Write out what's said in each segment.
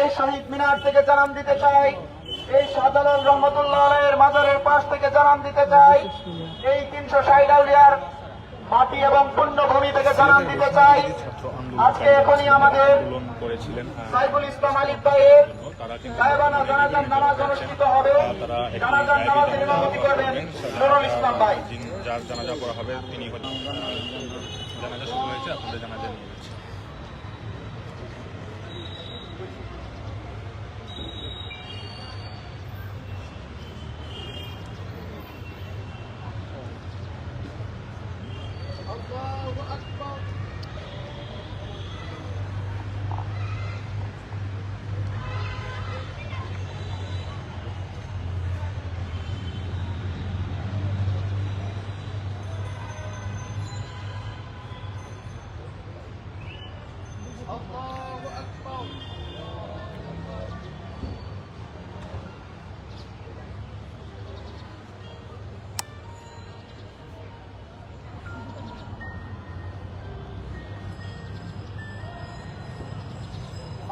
এই শহীদ মিনার থেকে জানান দিতে চাই। এই শাহজালাল রহমতুল্লাহ আলাইয়ের মাজারের পাশ থেকে জানান দিতে চাই। এই তিনশো ষাট আউলিয়ার মাটি এবং পুণ্যভূমি থেকে জানান দিতে চাই। আজকে এখনই আমাদের সাইফুল ইসলাম আলিফ ভাইয়ের গায়েবানা জানাজার নামাজ অনুষ্ঠিত হবে। জানাজার নামাজের ইমামতি করবেন নুরুল ইসলাম ভাই। যার জানাজা করা হবে, তিনি জানাজা শুরু হয়েছে, আপনাদের জানাজা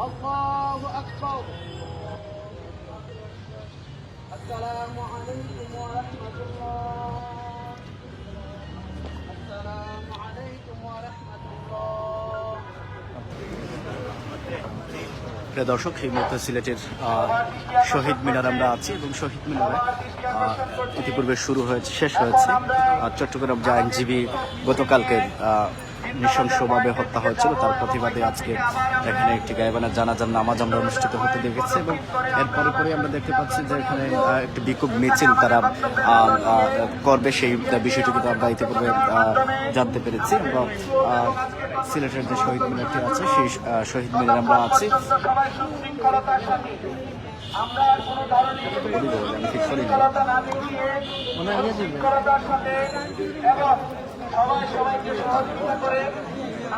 الله أكبر السلام عليكم ورحمة الله السلام عليكم ورحمة الله প্রিয় দর্শক এই মুহূর্তে সিলেটের আহ, শহীদ মিনার আমরা আছি এবং শহীদ মিনারে আহ, ইতিপূর্বে শুরু হয়েছে শেষ হয়েছে আর চট্টগ্রাম যে আইনজীবী গতকালকে আহ, নৃশংসভাবে হত্যা হয়েছিল। তার প্রতিবাদে আজকে এখানে একটি গায়েবানা জানাজার নামাজ আমরা অনুষ্ঠিত হতে দেখেছি এবং এরপরে পরে আমরা দেখতে পাচ্ছি যে এখানে একটি বিক্ষোভ মিছিল তারা করবে সেই বিষয়টি কিন্তু আমরা ইতিপূর্বে জানতে পেরেছি। আমরা সিলেটের যে শহীদ মিনারটি আছে সেই শহীদ মিনারে আমরা আছি। আমরা কোনো ধরনের সবাই সবাইকে সহযোগিতা করে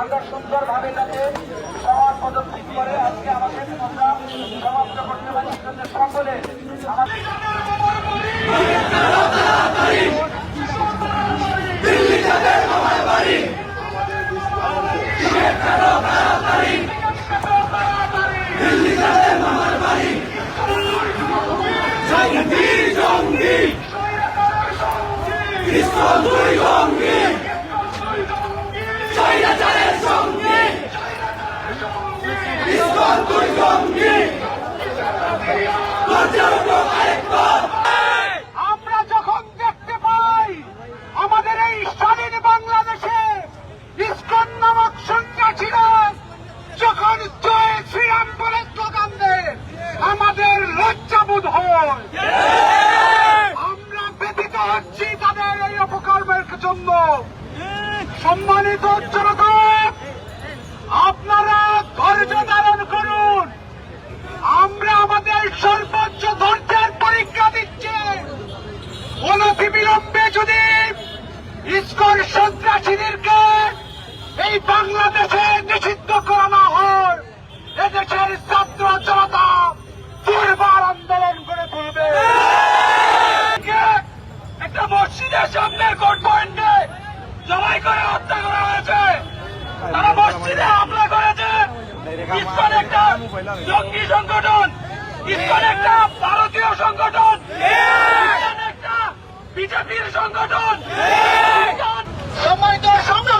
আমরা সুন্দরভাবে যাতে সমাজ পদক্ষেপ করে আজকে আমাদের প্রোগ্রাম সমাপ্ত করতে পারি সেজন্য সকলে আমাদের আমরা যখন দেখতে পাই আমাদের এই স্বাধীন বাংলাদেশে ইস্কন নামক সন্ন্যাসীরা যখন জয় শ্রীরাম বলে স্লোগান দেয় আমাদের লজ্জাবোধ হয়। আমরা ব্যথিত হচ্ছি তাদের এই অপকর্মের জন্য। সম্মানিত জনতা যদি ইস্কর সন্ত্রাসীদেরকে এই বাংলাদেশে নিষিদ্ধ করানো হয়। এদেশের ছাত্র জনতা দুর্বার আন্দোলন করে তুলবে। একটা মসজিদের সামনের কোর্ট পয়েন্টে জবাই করে হত্যা করা হয়েছে। তারা মসজিদে হামলা করেছে। ইসকন একটা জঙ্গি সংগঠন, ইসকন একটা ভারতীয় সংগঠন। ইসকন বিজেপির সংগঠন। সম্মানিত সংগ্রামী